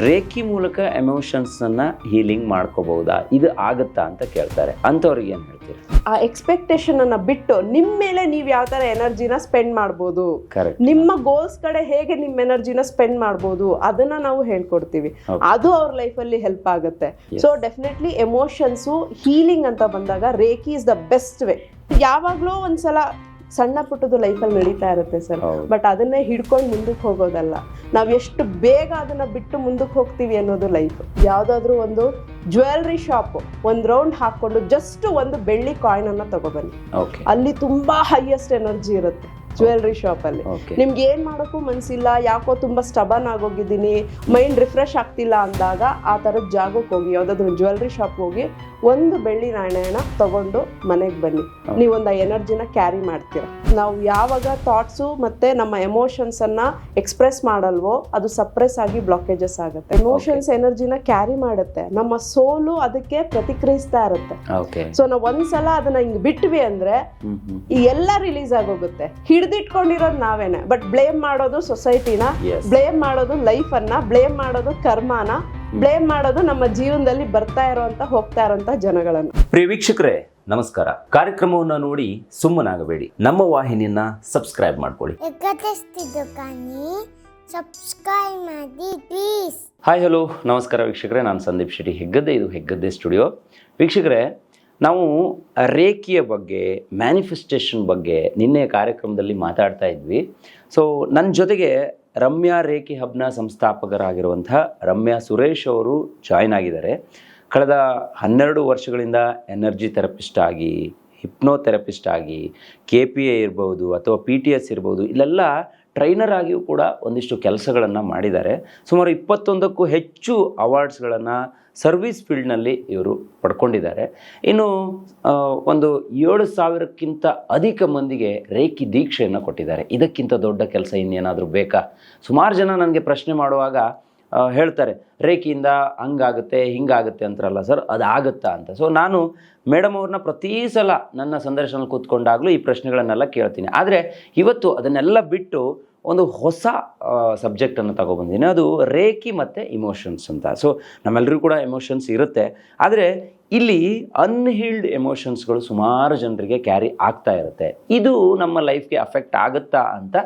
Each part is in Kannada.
ರೇಖಿ ಮೂಲಕ ಎಮೋಷನ್ಸನ್ನು ಹೀಲಿಂಗ್ ಮಾಡ್ಕೋಬಹುದಾ? ಇದು ಆಗುತ್ತಾ ಅಂತ ಕೇಳ್ತಾರೆ. ಅಂಥವ್ರಿಗೆ ಏನು ಹೇಳ್ತೀರಿ? ಆ ಎಕ್ಸ್ಪೆಕ್ಟೇಷನ್ ಅನ್ನ ಬಿಟ್ಟು ನಿಮ್ಮ ಮೇಲೆ ನೀವು ಯಾವ ತರ ಎನರ್ಜಿನ ಸ್ಪೆಂಡ್ ಮಾಡ್ಬೋದು? ನಿಮ್ಮ ಗೋಲ್ಸ್ ಕಡೆ ಹೇಗೆ ನಿಮ್ಮ ಎನರ್ಜಿನ ಸ್ಪೆಂಡ್ ಮಾಡ್ಬೋದು? ಅದನ್ನ ನಾವು ಹೇಳ್ಕೊಡ್ತೀವಿ. ಅದು ಅವ್ರ ಲೈಫಲ್ಲಿ ಹೆಲ್ಪ್ ಆಗುತ್ತೆ. ಸೊ ಡೆಫಿನೆಟ್ಲಿ ಎಮೋಷನ್ಸು ಹೀಲಿಂಗ್ ಅಂತ ಬಂದಾಗ reiki is the best way ಯಾವಾಗಲೂ ಒಂದ್ಸಲ ಸಣ್ಣ ಪುಟ್ಟದು ಲೈಫಲ್ಲಿ ನಡೀತಾ ಇರುತ್ತೆ ಸರ್ ಬಟ್ ಅದನ್ನೇ ಹಿಡ್ಕೊಂಡು ಮುಂದಕ್ಕೆ ಹೋಗೋದಲ್ಲ. ನಾವು ಎಷ್ಟು ಬೇಗ ಅದನ್ನ ಬಿಟ್ಟು ಮುಂದಕ್ಕೆ ಹೋಗ್ತೀವಿ ಅನ್ನೋದು ಲೈಫ್ ಯಾವುದಾದ್ರೂ ಒಂದು ಜ್ಯುವೆಲ್ರಿ ಶಾಪ್ ಒಂದು ರೌಂಡ್ ಹಾಕ್ಕೊಂಡು ಜಸ್ಟ್ ಒಂದು ಬೆಳ್ಳಿ ಕಾಯಿನ್ ತಗೋಬನ್ನಿ ತಗೊಬನ್ನಿ ಓಕೆ ಅಲ್ಲಿ ತುಂಬಾ ಹೈಯೆಸ್ಟ್ ಎನರ್ಜಿ ಇರುತ್ತೆ. ಜ್ಯುವೆಲ್ರಿ ಶಾಪ್ ಅಲ್ಲಿ. ನಿಮ್ಗೆ ಏನ್ ಮಾಡೋಕ್ಕೂ ಮನ್ಸಿಲ್ಲ ಯಾಕೋ ತುಂಬಾ ಸ್ಟಬನ್ ಆಗೋಗಿದ್ದೀನಿ ಮೈಂಡ್ ರಿಫ್ರೆಶ್ ಆಗ್ತಿಲ್ಲ ಅಂದಾಗ ಆ ಥರದ ಜಾಗಕ್ಕೆ ಹೋಗಿ ಯಾವ್ದಾದ್ರು ಜ್ಯುವೆಲ್ರಿ ಶಾಪ್ ಹೋಗಿ ಒಂದು ಬೆಳ್ಳಿ ನಾಣ್ಯನ ತಗೊಂಡು ಮನೆಗೆ ಬನ್ನಿ. ನೀವೊಂದು ಆ ಎನರ್ಜಿನ ಕ್ಯಾರಿ ಮಾಡ್ತೀರ. ನಾವು ಯಾವಾಗ ಥಾಟ್ಸು ಮತ್ತೆ ನಮ್ಮ ಎಮೋಷನ್ಸ್ ಅನ್ನ ಎಕ್ಸ್ಪ್ರೆಸ್ ಮಾಡಲ್ವೋ ಅದು ಸಪ್ರೆಸ್ ಆಗಿ ಬ್ಲಾಕೇಜಸ್ ಆಗುತ್ತೆ. ಎಮೋಷನ್ಸ್ ಎನರ್ಜಿನ ಕ್ಯಾರಿ ಮಾಡುತ್ತೆ. ನಮ್ಮ ಸೋಲು ಅದಕ್ಕೆ ಪ್ರತಿಕ್ರಿಯಿಸ್ತಾ ಇರುತ್ತೆ. ಸೊ ನಾವು ಒಂದ್ಸಲ ಅದನ್ನ ಹಿಂಗ್ ಬಿಟ್ವಿ ಅಂದ್ರೆ ಈ ಎಲ್ಲ ರಿಲೀಸ್ ಆಗೋಗುತ್ತೆ. ಹಿಡ್ದಿಟ್ಕೊಂಡಿರೋದು ನಾವೇನೆ. ಬಟ್ ಬ್ಲೇಮ್ ಮಾಡೋದು ಸೊಸೈಟಿನ ಬ್ಲೇಮ್ ಮಾಡೋದು ಲೈಫ್ ಅನ್ನ ಬ್ಲೇಮ್ ಮಾಡೋದು ಕರ್ಮಾನ ಬ್ಲೇಮ್ ಮಾಡೋದು ನಮ್ಮ ಜೀವನದಲ್ಲಿ ಬರ್ತಾ ಇರುವಂತ ಹೋಗ್ತಾ ಇರುವಂತ ಜನಗಳನ್ನ. ಪ್ರಿಯ ವೀಕ್ಷಕರೇ ನಮಸ್ಕಾರ. ಕಾರ್ಯಕ್ರಮವನ್ನು ನೋಡಿ ಸುಮ್ಮನಾಗಬೇಡಿ. ನಮ್ಮ ವಾಹಿನಿಯನ್ನ ಸಬ್ಸ್ಕ್ರೈಬ್ ಮಾಡ್ಕೊಳ್ಳಿ. ಸಬ್ಸ್ಕ್ರೈಬ್ ಮಾಡಿ ಪ್ಲೀಸ್ ಹಾಯ್ ಹಲೋ ನಮಸ್ಕಾರ ವೀಕ್ಷಕರೇ ನಾನು ಸಂದೀಪ್ ಶೆಟ್ಟಿ ಹೆಗ್ಗದ್ದೆ ಇದು ಹೆಗ್ಗದ್ದೆ ಸ್ಟುಡಿಯೋ ವೀಕ್ಷಕರೇ ನಾವು ರೇಖಿಯ ಬಗ್ಗೆ ಮ್ಯಾನಿಫೆಸ್ಟೇಷನ್ ಬಗ್ಗೆ ನಿನ್ನೆ ಕಾರ್ಯಕ್ರಮದಲ್ಲಿ ಮಾತಾಡ್ತಾ ಇದ್ವಿ. ಸೊ ನನ್ನ ಜೊತೆಗೆ ರಮ್ಯಾ ರೇಖಿ ಹಬ್ನ ಸಂಸ್ಥಾಪಕರಾಗಿರುವಂಥ ರಮ್ಯಾ ಸುರೇಶ್ ಅವರು ಜಾಯ್ನ್ ಆಗಿದ್ದಾರೆ. ಕಳೆದ ಹನ್ನೆರಡು ವರ್ಷಗಳಿಂದ ಎನರ್ಜಿ ಥೆರಪಿಸ್ಟ್ ಆಗಿ ಹಿಪ್ನೋಥೆರಪಿಸ್ಟ್ ಆಗಿ ಕೆ ಪಿ ಎ ಇರ್ಬೋದು ಅಥವಾ ಪಿ ಟಿ ಎಸ್ ಇರ್ಬೋದು, ಇಲ್ಲೆಲ್ಲ ಟ್ರೈನರ್ ಆಗಿಯೂ ಕೂಡ ಒಂದಿಷ್ಟು ಕೆಲಸಗಳನ್ನು ಮಾಡಿದ್ದಾರೆ. ಸುಮಾರು ಇಪ್ಪತ್ತೊಂದಕ್ಕೂ ಹೆಚ್ಚು ಅವಾರ್ಡ್ಸ್ಗಳನ್ನು ಸರ್ವಿಸ್ ಫೀಲ್ಡ್ನಲ್ಲಿ ಇವರು ಪಡ್ಕೊಂಡಿದ್ದಾರೆ. ಇನ್ನು ಒಂದು ಏಳು ಸಾವಿರಕ್ಕಿಂತ ಅಧಿಕ ಮಂದಿಗೆ ರೇಖಿ ದೀಕ್ಷೆಯನ್ನು ಕೊಟ್ಟಿದ್ದಾರೆ. ಇದಕ್ಕಿಂತ ದೊಡ್ಡ ಕೆಲಸ ಇನ್ನೇನಾದರೂ ಬೇಕಾ? ಸುಮಾರು ಜನ ನನಗೆ ಪ್ರಶ್ನೆ ಮಾಡುವಾಗ ಹೇಳ್ತಾರೆ, ರೇಖಿಯಿಂದ ಹಂಗಾಗುತ್ತೆ, ಹಿಂಗಾಗುತ್ತೆ ಅಂತಾರಲ್ಲ ಸರ್, ಅದು ಆಗುತ್ತಾ ಅಂತ. ಸೊ ನಾನು ಮೇಡಮ್ ಅವ್ರನ್ನ ಪ್ರತಿ ಸಲ ನನ್ನ ಸಂದರ್ಶನ ಕೂತ್ಕೊಂಡಾಗಲೂ ಈ ಪ್ರಶ್ನೆಗಳನ್ನೆಲ್ಲ ಕೇಳ್ತೀನಿ. ಆದರೆ ಇವತ್ತು ಅದನ್ನೆಲ್ಲ ಬಿಟ್ಟು ಒಂದು ಹೊಸ ಸಬ್ಜೆಕ್ಟನ್ನು ತಗೊಬಂದಿನಿ. ಅದು ರೇಖಿ ಮತ್ತು ಇಮೋಷನ್ಸ್ ಅಂತ. ಸೊ ನಮ್ಮೆಲ್ಲರಿಗೂ ಕೂಡ ಎಮೋಷನ್ಸ್ ಇರುತ್ತೆ. ಆದರೆ ಇಲ್ಲಿ ಅನ್ಹೀಲ್ಡ್ ಎಮೋಷನ್ಸ್ಗಳು ಸುಮಾರು ಜನರಿಗೆ ಕ್ಯಾರಿ ಆಗ್ತಾ ಇರುತ್ತೆ. ಇದು ನಮ್ಮ ಲೈಫ್ಗೆ ಅಫೆಕ್ಟ್ ಆಗುತ್ತಾ ಅಂತ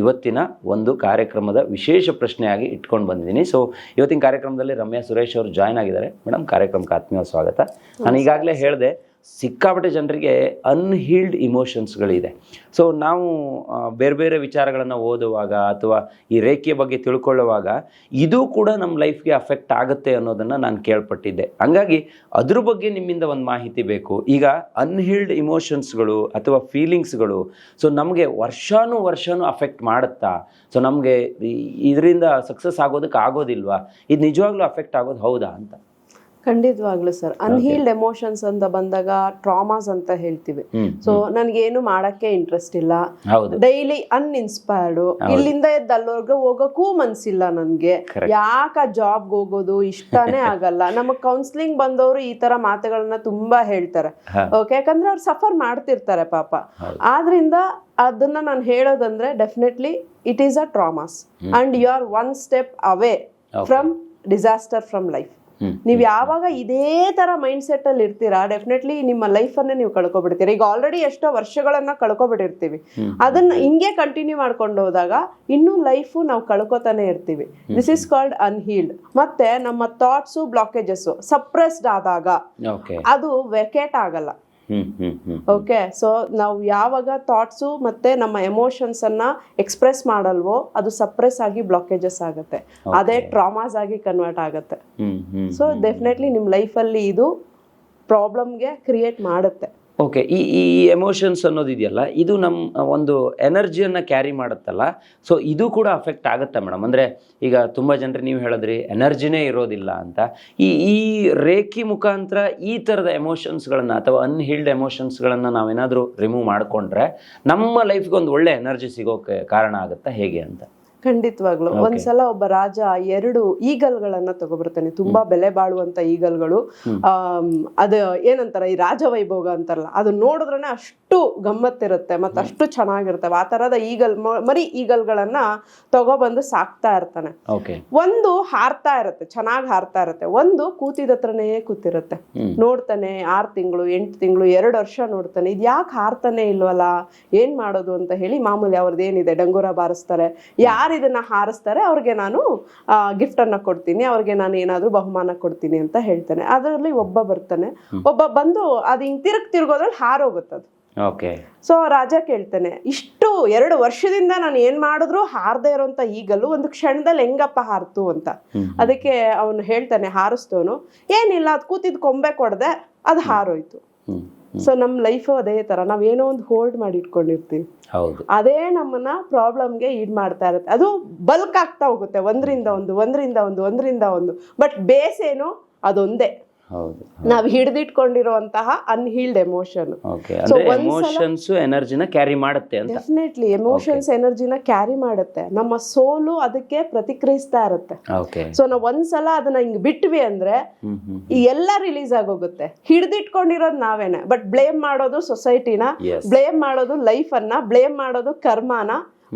ಇವತ್ತಿನ ಒಂದು ಕಾರ್ಯಕ್ರಮದ ವಿಶೇಷ ಪ್ರಶ್ನೆಯಾಗಿ ಇಟ್ಕೊಂಡು ಬಂದಿದ್ದೀನಿ. ಸೊ ಇವತ್ತಿನ ಕಾರ್ಯಕ್ರಮದಲ್ಲಿ ರಮ್ಯಾ ಸುರೇಶ್ ಅವರು ಜಾಯ್ನ್ ಆಗಿದ್ದಾರೆ. ಮೇಡಮ್ ಕಾರ್ಯಕ್ರಮಕ್ಕೆ ಆತ್ಮೀಯ ಸ್ವಾಗತ. ನಾನು ಈಗಾಗಲೇ ಹೇಳಿದೆ ಸಿಕ್ಕಾಪಟ್ಟೆ ಜನರಿಗೆ ಅನ್ಹೀಲ್ಡ್ ಇಮೋಷನ್ಸ್ಗಳಿದೆ ಸೊ ನಾವು ಬೇರೆ ಬೇರೆ ವಿಚಾರಗಳನ್ನು ಓದುವಾಗ ಅಥವಾ ಈ ರೇಖೆಯ ಬಗ್ಗೆ ತಿಳ್ಕೊಳ್ಳುವಾಗ ಇದು ಕೂಡ ನಮ್ಮ ಲೈಫ್ಗೆ ಅಫೆಕ್ಟ್ ಆಗುತ್ತೆ ಅನ್ನೋದನ್ನು ನಾನು ಕೇಳ್ಪಟ್ಟಿದ್ದೆ. ಹಂಗಾಗಿ ಅದ್ರ ಬಗ್ಗೆ ನಿಮ್ಮಿಂದ ಒಂದು ಮಾಹಿತಿ ಬೇಕು. ಈಗ ಅನ್ಹೀಲ್ಡ್ ಇಮೋಷನ್ಸ್ಗಳು ಅಥವಾ ಫೀಲಿಂಗ್ಸ್ಗಳು ಸೊ ನಮಗೆ ವರ್ಷಾನು ವರ್ಷಾನು ಅಫೆಕ್ಟ್ ಮಾಡುತ್ತಾ? ಸೊ ನಮಗೆ ಇದರಿಂದ ಸಕ್ಸಸ್ ಆಗೋದಕ್ಕೆ ಆಗೋದಿಲ್ವಾ? ಇದು ನಿಜವಾಗ್ಲೂ ಅಫೆಕ್ಟ್ ಆಗೋದು ಹೌದಾ ಅಂತ. ಖಂಡಿತವಾಗ್ಲು ಸರ್. ಅನ್ಹೀಲ್ಡ್ ಎಮೋಷನ್ಸ್ ಅಂತ ಬಂದಾಗ ಟ್ರಾಮಾಸ್ ಅಂತ ಹೇಳ್ತೀವಿ. ಸೊ ನನ್ಗೇನು ಮಾಡಕ್ಕೆ ಇಂಟ್ರೆಸ್ಟ್ ಇಲ್ಲ. ಡೈಲಿ ಅನ್ಇನ್ಸ್ಪೈರ್ಡ್ ಇಲ್ಲಿಂದ ಎದ್ದು ಅಲ್ಲೋರ್ಗೆ ಹೋಗೋಕ್ಕೂ ಮನ್ಸಿಲ್ಲ ನನ್ಗೆ. ಯಾಕೆ ಜಾಬ್ಗೆ ಹೋಗೋದು? ಇಷ್ಟನೇ ಆಗಲ್ಲ. ನಮಗ್ ಕೌನ್ಸಿಲಿಂಗ್ ಬಂದವರು ಈ ತರ ಮಾತುಗಳನ್ನ ತುಂಬಾ ಹೇಳ್ತಾರೆ. ಓಕೆ ಯಾಕಂದ್ರೆ ಅವ್ರು ಸಫರ್ ಮಾಡ್ತಿರ್ತಾರೆ ಪಾಪ. ಆದ್ರಿಂದ ಅದನ್ನ ನಾನು ಹೇಳೋದಂದ್ರೆ definitely it is a traumas and you are one step away. From disaster from life ನೀವು ಯಾವಾಗ ಇದೇ ತರ ಮೈಂಡ್ ಸೆಟ್ ಅಲ್ಲಿ ಇರ್ತೀರಾ? ಡೆಫಿನೆಟ್ಲಿ ನಿಮ್ಮ ಲೈಫ್ ಅನ್ನೇ ನೀವು ಕಳ್ಕೊಬಿಡ್ತೀರಾ. ಈಗ ಆಲ್ರೆಡಿ ಎಷ್ಟೋ ವರ್ಷಗಳನ್ನ ಕಳ್ಕೊಬಿಟ್ಟಿರ್ತೀವಿ. ಅದನ್ನ ಹಿಂಗೆ ಕಂಟಿನ್ಯೂ ಮಾಡ್ಕೊಂಡು ಹೋದಾಗ ಇನ್ನೂ ಲೈಫು ನಾವು ಕಳ್ಕೊತಾನೆ ಇರ್ತೀವಿ. ದಿಸ್ ಇಸ್ ಕಾಲ್ಡ್ ಅನ್ಹೀಲ್ಡ್ ಮತ್ತೆ ನಮ್ಮ ಥಾಟ್ಸು ಬ್ಲಾಕೇಜಸ್ ಸಪ್ರೆಸ್ಡ್ ಆದಾಗ ಅದು ವೆಕೇಟ್ ಆಗಲ್ಲ. ಓಕೆ ಸೊ ನಾವು ಯಾವಾಗ ಥಾಟ್ಸು ಮತ್ತೆ ನಮ್ಮ ಎಮೋಷನ್ಸ್ ಅನ್ನ ಎಕ್ಸ್ಪ್ರೆಸ್ ಮಾಡಲ್ವೋ ಅದು ಸಪ್ರೆಸ್ ಆಗಿ ಬ್ಲಾಕೇಜಸ್ ಆಗುತ್ತೆ. ಅದೇ ಟ್ರಾಮಾಸ್ ಆಗಿ ಕನ್ವರ್ಟ್ ಆಗುತ್ತೆ. ಸೊ ಡೆಫಿನೆಟ್ಲಿ ನಿಮ್ಮ ಲೈಫಲ್ಲಿ ಇದು ಪ್ರಾಬ್ಲಮ್ಗೆ ಕ್ರಿಯೇಟ್ ಮಾಡುತ್ತೆ. ಓಕೆ ಈ ಈ ಎಮೋಷನ್ಸ್ ಅನ್ನೋದಿದೆಯಲ್ಲ ಇದು ನಮ್ಮ ಒಂದು ಎನರ್ಜಿಯನ್ನು ಕ್ಯಾರಿ ಮಾಡುತ್ತಲ್ಲ ಸೊ ಇದು ಕೂಡ ಅಫೆಕ್ಟ್ ಆಗುತ್ತೆ ಮೇಡಮ್. ಅಂದರೆ ಈಗ ತುಂಬ ಜನರು ನೀವು ಹೇಳಿದ್ರಿ ಎನರ್ಜಿನೇ ಇರೋದಿಲ್ಲ ಅಂತ. ಈ ಈ ರೇಖಿ ಮುಖಾಂತರ ಈ ಥರದ ಎಮೋಷನ್ಸ್ಗಳನ್ನು ಅಥವಾ ಅನ್ಹೀಲ್ಡ್ ಎಮೋಷನ್ಸ್ಗಳನ್ನು ನಾವೇನಾದರೂ ರಿಮೂವ್ ಮಾಡಿಕೊಂಡ್ರೆ ನಮ್ಮ ಲೈಫ್ಗೆ ಒಂದು ಒಳ್ಳೆ ಎನರ್ಜಿ ಸಿಗೋಕ್ಕೆ ಕಾರಣ ಆಗುತ್ತಾ ಹೇಗೆ ಅಂತ? ಖಂಡಿತವಾಗ್ಲು. ಒಂದ್ಸಲ ಒಬ್ಬ ರಾಜ ಎರಡು ಈಗಲ್ಗಳನ್ನ ತಗೊಬರ್ತಾನೆ. ತುಂಬಾ ಬೆಲೆ ಬಾಳುವಂತ ಈಗಲ್ಗಳು. ಆ ಅದ ಏನಂತಾರ ಈ ರಾಜ ವೈಭೋಗ ಅಂತಾರಲ್ಲ ಅದು ನೋಡಿದ್ರೆ ಅಷ್ಟು ಗಮ್ಮತ್ತಿರುತ್ತೆ ಮತ್ತೆ ಅಷ್ಟು ಚೆನ್ನಾಗಿರ್ತವೆ ಆ ತರದ ಈಗಲ್ ಮರಿ ಈಗಲ್ಗಳನ್ನ ತಗೊಬಂದು ಸಾಕ್ತಾ ಇರ್ತಾನೆ. ಒಂದು ಹಾರ್ತಾ ಇರುತ್ತೆ ಚೆನ್ನಾಗಿ ಹಾರ್ತಾ ಇರುತ್ತೆ. ಒಂದು ಕೂತಿದ ಹತ್ರನೇ ಕೂತಿರುತ್ತೆ. ನೋಡ್ತಾನೆ ಆರ್ ತಿಂಗಳು ಎಂಟು ತಿಂಗಳು ಎರಡು ವರ್ಷ ನೋಡ್ತಾನೆ. ಇದು ಯಾಕೆ ಹಾರ್ತಾನೆ ಇಲ್ವಲ್ಲ? ಏನ್ ಮಾಡೋದು ಅಂತ ಹೇಳಿ ಮಾಮೂಲಿ ಅವ್ರದ್ದು ಏನಿದೆ ಡಂಗೂರ ಬಾರಿಸ್ತಾರೆ. ಯಾರು ಇದನ್ನ ಹಾರಿಸ್ತಾರೆ ಅವ್ರಿಗೆ ನಾನು ಗಿಫ್ಟ್ ಅನ್ನ ಕೊಡ್ತೀನಿ ಅವ್ರಿಗೆ ನಾನು ಏನಾದರೂ ಬಹುಮಾನ ಕೊಡ್ತೀನಿ ಅಂತ ಹೇಳ್ತಾನೆ. ಅದರಲ್ಲಿ ಒಬ್ಬ ಬರ್ತಾನೆ. ಒಬ್ಬ ಬಂದು ಅದು ಹಿಂಗ್ ತಿರುಗ್ ತಿರ್ಗೋದ್ರಲ್ಲಿ ಹಾರೋಗುತ್ತದು ಓಕೆ. ಸೊ ರಾಜ ಕೇಳ್ತಾನೆ ಇಷ್ಟು ಎರಡು ವರ್ಷದಿಂದ ನಾನು ಏನ್ ಮಾಡಿದ್ರು ಹಾರದೇ ಇರೋಂತ ಈಗಲೂ ಒಂದು ಕ್ಷಣದಲ್ಲಿ ಹೆಂಗಪ್ಪ ಹಾರ್ತು ಅಂತ. ಅದಕ್ಕೆ ಅವನು ಹೇಳ್ತಾನೆ ಹಾರಿಸ್ತವನು. ಏನಿಲ್ಲ ಅದು ಕೂತಿದ್ ಕೊಂಬೆ ಕೊಡದೆ ಅದು ಹಾರೋಯ್ತು. ಸೊ ನಮ್ ಲೈಫ್ ಅದೇ ತರ. ನಾವ್ ಏನೋ ಒಂದು ಹೋಲ್ಡ್ ಮಾಡಿ ಇಟ್ಕೊಂಡಿರ್ತೀವಿ. ಅದೇ ನಮ್ಮನ್ನ ಪ್ರಾಬ್ಲಮ್ಗೆ ಈಡ್ ಮಾಡ್ತಾ ಇರುತ್ತೆ. ಅದು ಬಲ್ಕ್ ಆಗ್ತಾ ಹೋಗುತ್ತೆ. ಒಂದ್ರಿಂದ ಒಂದು ಒಂದ್ರಿಂದ ಒಂದು ಒಂದ್ರಿಂದ ಒಂದು. ಬಟ್ ಬೇಸ್ ಏನು ಅದೊಂದೇ. ನಾವ್ ಹಿಡಿದಿಟ್ಕೊಂಡಿರುವಂತಹ ಅನ್ಹೀಲ್ಡ್ ಎಮೋಷನ್ ಎಮೋಷನ್ಸ್ ಎನರ್ಜಿನ ಕ್ಯಾರಿ ಮಾಡುತ್ತೆ ಡೆಫಿನೆಟ್ಲಿ ಎಮೋಷನ್ಸ್ ಎನರ್ಜಿನ ಕ್ಯಾರಿ ಮಾಡುತ್ತೆ. ನಮ್ಮ ಸೋಲು ಅದಕ್ಕೆ ಪ್ರತಿಕ್ರಿಯಿಸ್ತಾ ಇರುತ್ತೆ. ಸೊ ನಾವ್ ಒಂದ್ಸಲ ಅದನ್ನ ಹಿಂಗ್ ಬಿಟ್ವಿ ಅಂದ್ರೆ ಈ ಎಲ್ಲ ರಿಲೀಸ್ ಆಗೋಗುತ್ತೆ. ಹಿಡಿದಿಟ್ಕೊಂಡಿರೋದು ನಾವೇನೆ ಬಟ್ ಬ್ಲೇಮ್ ಮಾಡೋದು ಸೊಸೈಟಿನ ಬ್ಲೇಮ್ ಮಾಡೋದು ಲೈಫ್ ಅನ್ನ ಬ್ಲೇಮ್ ಮಾಡೋದು ಕರ್ಮಾನ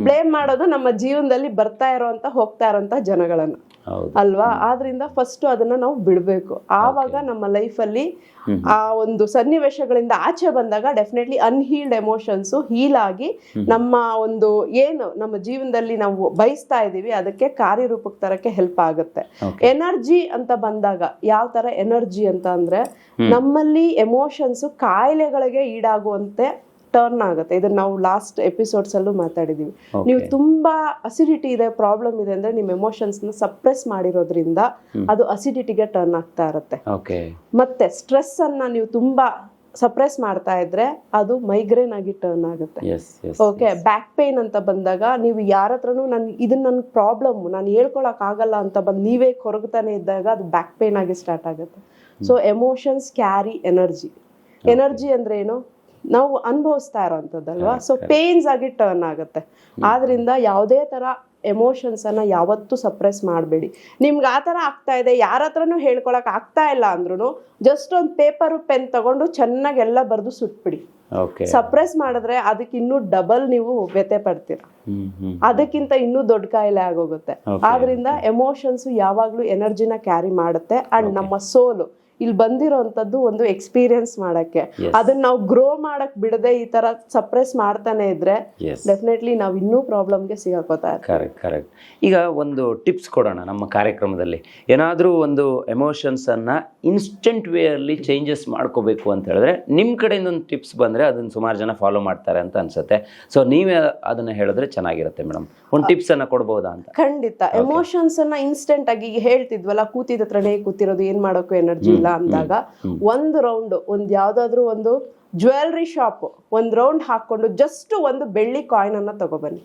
ಬ್ಲೇಮ್ ಮಾಡೋದು ನಮ್ಮ ಜೀವನದಲ್ಲಿ ಬರ್ತಾ ಇರುವಂತ ಹೋಗ್ತಾ ಇರುವಂತ ಜನಗಳನ್ನ. ಅಲ್ವಾ? ಆದ್ರಿಂದ ಫಸ್ಟ್ ಅದನ್ನ ನಾವು ಬಿಡ್ಬೇಕು. ಆವಾಗ ನಮ್ಮ ಲೈಫಲ್ಲಿ ಆ ಒಂದು ಸನ್ನಿವೇಶಗಳಿಂದ ಆಚೆ ಬಂದಾಗ ಡೆಫಿನೆಟ್ಲಿ ಅನ್ಹೀಲ್ಡ್ ಎಮೋಷನ್ಸ್ ಹೀಲ್ ಆಗಿ ನಮ್ಮ ಒಂದು ಏನು ನಮ್ಮ ಜೀವನದಲ್ಲಿ ನಾವು ಬಯಸ್ತಾ ಇದೀವಿ ಅದಕ್ಕೆ ಕಾರ್ಯರೂಪಕ್ಕೆ ತರಕ್ಕೆ ಹೆಲ್ಪ್ ಆಗುತ್ತೆ. ಎನರ್ಜಿ ಅಂತ ಬಂದಾಗ ಯಾವ ತರ ಎನರ್ಜಿ ಅಂತ ಅಂದ್ರೆ ನಮ್ಮಲ್ಲಿ ಎಮೋಷನ್ಸ್ ಕಾಯಿಲೆಗಳಿಗೆ ಈಡಾಗುವಂತೆ ಟರ್ನ್ ಆಗುತ್ತೆ. ಇದನ್ನ ನಾವು ಲಾಸ್ಟ್ ಎಪಿಸೋಡ್ಸ್ ಅಲ್ಲೂ ಮಾತಾಡಿದೀವಿ. ನೀವು ತುಂಬಾ ಅಸಿಡಿಟಿ ಇದೆ ಪ್ರಾಬ್ಲಮ್ ಇದೆ ಅಂದ್ರೆ ನಿಮ್ಮ ಎಮೋಷನ್ಸ್ನ ಸಪ್ರೆಸ್ ಮಾಡಿರೋದ್ರಿಂದ ಅದು ಅಸಿಡಿಟಿಗೆ ಟರ್ನ್ ಆಗ್ತಾ ಇರುತ್ತೆ. ಮತ್ತೆ ಸ್ಟ್ರೆಸ್ ಅನ್ನ ನೀವು ತುಂಬಾ ಸಪ್ರೆಸ್ ಮಾಡ್ತಾ ಇದ್ರೆ ಅದು ಮೈಗ್ರೇನ್ ಆಗಿ ಟರ್ನ್ ಆಗುತ್ತೆ. ಓಕೆ ಬ್ಯಾಕ್ ಪೇನ್ ಅಂತ ಬಂದಾಗ ನೀವು ಯಾರ ಹತ್ರನೂ ನನ್ ಇದನ್ನ ನನ್ ಪ್ರಾಬ್ಲಮ್ ನಾನು ಹೇಳ್ಕೊಳಕ್ ಆಗಲ್ಲ ಅಂತ ಬಂದು ನೀವೇ ಕೊರಗ್ತಾನೆ ಇದ್ದಾಗ ಅದು ಬ್ಯಾಕ್ ಪೇನ್ ಆಗಿ ಸ್ಟಾರ್ಟ್ ಆಗುತ್ತೆ. So emotions carry energy energy ಅಂದ್ರೆ ಏನು? ನಾವು ಅನುಭವಿಸ್ತಾ ಇರೋಂಥದ್ದಲ್ವಾ? ಸೊ ಪೇನ್ಸ್ ಆಗಿ ಟರ್ನ್ ಆಗುತ್ತೆ. ಆದ್ರಿಂದ ಯಾವುದೇ ತರ ಎಮೋಷನ್ಸ್ ಅನ್ನ ಯಾವತ್ತೂ ಸಪ್ರೆಸ್ ಮಾಡಬೇಡಿ. ನಿಮ್ಗೆ ಆ ಥರ ಆಗ್ತಾ ಇದೆ ಯಾರ ಹತ್ರನೂ ಹೇಳ್ಕೊಳಕ್ ಆಗ್ತಾ ಇಲ್ಲ ಅಂದ್ರೂ ಜಸ್ಟ್ ಒಂದು ಪೇಪರ್ ಪೆನ್ ತಗೊಂಡು ಚೆನ್ನಾಗಿ ಎಲ್ಲ ಬರೆದು ಸುಟ್ಬಿಡಿ. ಸಪ್ರೆಸ್ ಮಾಡಿದ್ರೆ ಅದಕ್ಕೆ ಇನ್ನೂ ಡಬಲ್ ನೀವು ವ್ಯತೆ ಪಡ್ತೀರ. ಅದಕ್ಕಿಂತ ಇನ್ನೂ ದೊಡ್ಡ ಕಾಯಿಲೆ ಆಗೋಗುತ್ತೆ. ಆದ್ರಿಂದ ಎಮೋಷನ್ಸ್ ಯಾವಾಗ್ಲೂ ಎನರ್ಜಿನ ಕ್ಯಾರಿ ಮಾಡುತ್ತೆ. ಅಂಡ್ ನಮ್ಮ ಸೋಲು ಇಲ್ಲಿ ಬಂದಿರೋಂಥದ್ದು ಒಂದು ಎಕ್ಸ್ಪೀರಿಯನ್ಸ್ ಮಾಡಕ್ಕೆ. ಅದನ್ನು ನಾವು ಗ್ರೋ ಮಾಡಕ್ ಬಿಡದೆ ಈ ತರ ಸಪ್ರೆಸ್ ಮಾಡ್ತಾನೆ ಇದ್ರೆ ಡೆಫಿನೆಟ್ಲಿ ನಾವು ಇನ್ನೂ ಪ್ರಾಬ್ಲಮ್ಗೆ ಸಿಗಾಕೋತಾ ಕರೆಕ್ಟ್ ಕರೆಕ್ಟ್ ಈಗ ಒಂದು ಟಿಪ್ಸ್ ಕೊಡೋಣ ನಮ್ಮ ಕಾರ್ಯಕ್ರಮದಲ್ಲಿ. ಏನಾದರೂ ಒಂದು ಎಮೋಷನ್ಸನ್ನು ಇನ್ಸ್ಟೆಂಟ್ ವೇಯಲ್ಲಿ ಚೇಂಜಸ್ ಮಾಡ್ಕೋಬೇಕು ಅಂತ ಹೇಳಿದ್ರೆ ನಿಮ್ಮ ಕಡೆಯಿಂದ ಒಂದು ಟಿಪ್ಸ್ ಬಂದರೆ ಅದನ್ನು ಸುಮಾರು ಜನ ಫಾಲೋ ಮಾಡ್ತಾರೆ ಅಂತ ಅನ್ಸುತ್ತೆ. ಸೊ ನೀವೇ ಅದನ್ನು ಹೇಳಿದ್ರೆ ಚೆನ್ನಾಗಿರುತ್ತೆ ಮೇಡಮ್ ಒಂದು ಟಿಪ್ಸನ್ನು ಕೊಡ್ಬೋದಾ ಅಂತ? ಖಂಡಿತ. ಎಮೋಷನ್ಸ್ ಅನ್ನ ಇನ್ಸ್ಟೆಂಟ್ ಆಗಿ ಹೇಳ್ತಿದ್ವಲ್ಲ ಕೂತಿದ ಹತ್ರನೇ ಕೂತಿರೋದು ಏನು ಮಾಡೋಕ್ಕೂ ಎನರ್ಜಿ ಇಲ್ಲ. ಅಂದಾಗ ಒಂದು ರೌಂಡ್ ಒಂದ್ ಯಾವ್ದಾದ್ರು ಒಂದು ಜ್ಯುವೆಲ್ರಿ ಶಾಪ್ ಒಂದ್ ರೌಂಡ್ ಹಾಕೊಂಡು ಜಸ್ಟ್ ಒಂದು ಬೆಳ್ಳಿ ಕಾಯಿನ್ ಅನ್ನ ತಗೊಬನ್ನಿ.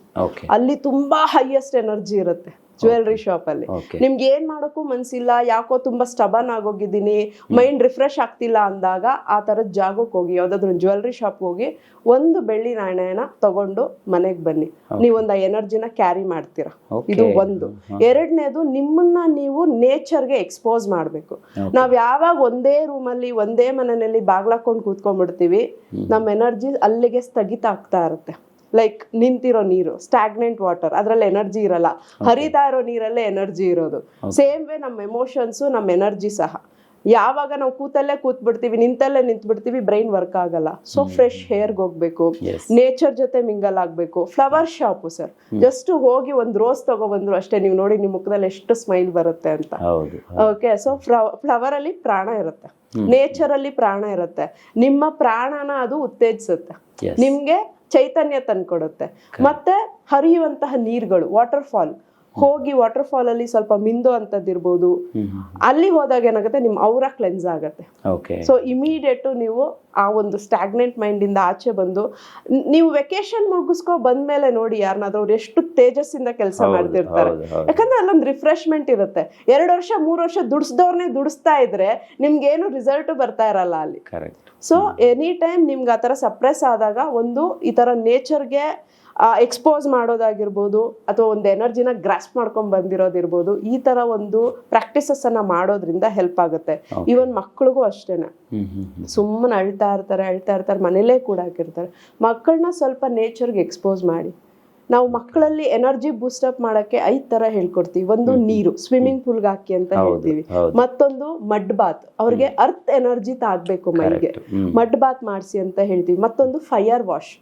ಅಲ್ಲಿ ತುಂಬಾ ಹೈಯೆಸ್ಟ್ ಎನರ್ಜಿ ಇರುತ್ತೆ ಜ್ಯುವೆಲ್ರಿ ಶಾಪ್ ಅಲ್ಲಿ ನಿಮ್ಗೆ ಏನ್ ಮಾಡೋಕ್ಕೂ ಮನ್ಸಿಲ್ಲ ಯಾಕೋ ತುಂಬಾ ಸ್ಟಬನ್ ಆಗೋಗಿದ್ದೀನಿ ಮೈಂಡ್ ರಿಫ್ರೆಶ್ ಆಗ್ತಿಲ್ಲ ಅಂದಾಗ ಆ ತರದ ಜಾಗಕ್ಕೆ ಹೋಗಿ ಯಾವ್ದಾದ್ರು ಜ್ಯುವೆಲ್ರಿ ಶಾಪ್ ಹೋಗಿ ಒಂದು ಬೆಳ್ಳಿ ನಾಣ್ಯನ ತಗೊಂಡು ಮನೆಗ್ ಬನ್ನಿ. ನೀವೊಂದು ಆ ಎನರ್ಜಿನ ಕ್ಯಾರಿ ಮಾಡ್ತೀರಾ. ಇದು ಒಂದು. ಎರಡನೇದು ನಿಮ್ಮನ್ನ ನೀವು ನೇಚರ್ಗೆ ಎಕ್ಸ್ಪೋಸ್ ಮಾಡ್ಬೇಕು. ನಾವ್ ಯಾವಾಗ ಒಂದೇ ರೂಮಲ್ಲಿ ಒಂದೇ ಮನೆಯಲ್ಲಿ ಬಾಗ್ಲಾಕೊಂಡು ಕೂತ್ಕೊಂಡ್ಬಿಡ್ತೀವಿ ನಮ್ಮ ಎನರ್ಜಿ ಅಲ್ಲಿಗೆ ಸ್ಥಗಿತ ಆಗ್ತಾ ಇರುತ್ತೆ. ಲೈಕ್ ನಿಂತಿರೋ ನೀರು ಸ್ಟಾಗ್ನೆಂಟ್ ವಾಟರ್ ಅದ್ರಲ್ಲಿ ಎನರ್ಜಿ ಇರಲ್ಲ. ಹರಿತಾ ಇರೋ ನೀರಲ್ಲೇ ಎನರ್ಜಿ ಇರೋದು. ಸೇಮ್ ವೇ ನಮ್ಮ ಎಮೋಷನ್ಸು ನಮ್ಮ ಎನರ್ಜಿ ಸಹ. ಯಾವಾಗ ನಾವು ಕೂತಲ್ಲೇ ಕೂತ್ ಬಿಡ್ತೀವಿ ನಿಂತಲ್ಲೇ ನಿಂತ್ ಬಿಡ್ತೀವಿ ಬ್ರೈನ್ ವರ್ಕ್ ಆಗಲ್ಲ ಸೊ ಫ್ರೆಶ್ ಹೇರ್ ಹೋಗ್ಬೇಕು. ನೇಚರ್ ಜೊತೆ ಮಿಂಗಲ್ ಆಗ್ಬೇಕು. ಫ್ಲವರ್ ಶಾಪು ಸರ್ ಜಸ್ಟ್ ಹೋಗಿ ಒಂದು ರೋಸ್ ತಗೊಬಂದ್ರು ಅಷ್ಟೇ ನೀವು ನೋಡಿ ನಿಮ್ಮ ಮುಖದಲ್ಲಿ ಎಷ್ಟು ಸ್ಮೈಲ್ ಬರುತ್ತೆ ಅಂತ. ಓಕೆ ಸೊ ಫ್ಲವರ್ ಅಲ್ಲಿ ಪ್ರಾಣ ಇರುತ್ತೆ. ನೇಚರ್ ಅಲ್ಲಿ ಪ್ರಾಣ ಇರುತ್ತೆ. ನಿಮ್ಮ ಪ್ರಾಣನ ಅದು ಉತ್ತೇಜಿಸುತ್ತೆ. ನಿಮ್ಗೆ ಚೈತನ್ಯ ತಂದ್ಕೊಡುತ್ತೆ. ಮತ್ತೆ ಹರಿಯುವಂತಹ ನೀರುಗಳು ವಾಟರ್ ಫಾಲ್ ಹೋಗಿ ವಾಟರ್ ಫಾಲ್ ಅಲ್ಲಿ ಸ್ವಲ್ಪ ಮಿಂದೋ ಅಂತದ್ದಿರ್ಬೋದು ಅಲ್ಲಿ ಹೋದಾಗ ಏನಾಗುತ್ತೆ? ನಿಮ್ ಅವರ ಕ್ಲೆನ್ಸ್ ಆಗುತ್ತೆ. ಓಕೆ ಸೊ ಇಮಿಡಿಯೇಟ್ ನೀವು ಆ ಒಂದು ಸ್ಟಾಗ್ನೆಂಟ್ ಮೈಂಡ್ ಇಂದ ಆಚೆ ಬಂದು ನೀವು ವೆಕೇಶನ್ ಮುಗಿಸ್ಕೊ ಬಂದ್ಮೇಲೆ ನೋಡಿ ಯಾರನ್ನಾದ್ರೂ ಅವ್ರು ಎಷ್ಟು ತೇಜಸ್ಸಿಂದ ಕೆಲಸ ಮಾಡ್ತಿರ್ತಾರೆ. ಯಾಕಂದ್ರೆ ಅಲ್ಲೊಂದು ರಿಫ್ರೆಶ್ಮೆಂಟ್ ಇರುತ್ತೆ. ಎರಡು ವರ್ಷ ಮೂರು ವರ್ಷ ದುಡಿಸ್ದವ್ರನ್ನೇ ದುಡಿಸ್ತಾ ಇದ್ರೆ ನಿಮ್ಗೆ ಏನು ರಿಸಲ್ಟ್ ಬರ್ತಾ ಇರಲ್ಲ ಅಲ್ಲಿ. ಸೊ ಎನಿ ಟೈಮ್ ನಿಮ್ಗೆ ಆ ಥರ ಸಪ್ರೆಸ್ ಆದಾಗ ಒಂದು ಈ ಥರ ನೇಚರ್ಗೆ ಎಕ್ಸ್ಪೋಸ್ ಮಾಡೋದಾಗಿರ್ಬೋದು ಅಥವಾ ಒಂದು ಎನರ್ಜಿನ ಗ್ರಾಸ್ ಮಾಡ್ಕೊಂಡ್ ಬಂದಿರೋದಿರ್ಬೋದು ಈ ತರ ಒಂದು ಪ್ರಾಕ್ಟೀಸಸ್ ಅನ್ನ ಮಾಡೋದ್ರಿಂದ ಹೆಲ್ಪ್ ಆಗುತ್ತೆ. ಈವನ್ ಮಕ್ಕಳಿಗೂ ಅಷ್ಟೇನೆ. ಸುಮ್ಮನೆ ಅಳ್ತಾ ಇರ್ತಾರೆ ಅಳ್ತಾ ಇರ್ತಾರೆ ಮನೇಲೇ ಕೂಡ ಹಾಕಿರ್ತಾರೆ. ಮಕ್ಕಳನ್ನ ಸ್ವಲ್ಪ ನೇಚರ್ಗೆ ಎಕ್ಸ್ಪೋಸ್ ಮಾಡಿ. ನಾವು ಮಕ್ಕಳಲ್ಲಿ ಎನರ್ಜಿ ಬೂಸ್ಟಪ್ ಮಾಡಕ್ಕೆ ಐದ್ ತರ ಹೇಳ್ಕೊಡ್ತೀವಿ. ಒಂದು ನೀರು ಸ್ವಿಮ್ಮಿಂಗ್ ಪೂಲ್ಗೆ ಹಾಕಿ ಅಂತ ಹೇಳ್ತೀವಿ. ಮತ್ತೊಂದು ಮಡ್ ಬಾತ್ ಅವ್ರಿಗೆ ಅರ್ತ್ ಎನರ್ಜಿ ತಾಗ್ಬೇಕು ಮೈಗೆ. ಮಡ್ ಬಾತ್ ಮಾಡಿಸಿ ಅಂತ ಹೇಳ್ತೀವಿ. ಮತ್ತೊಂದು ಫೈರ್ ವಾಶ್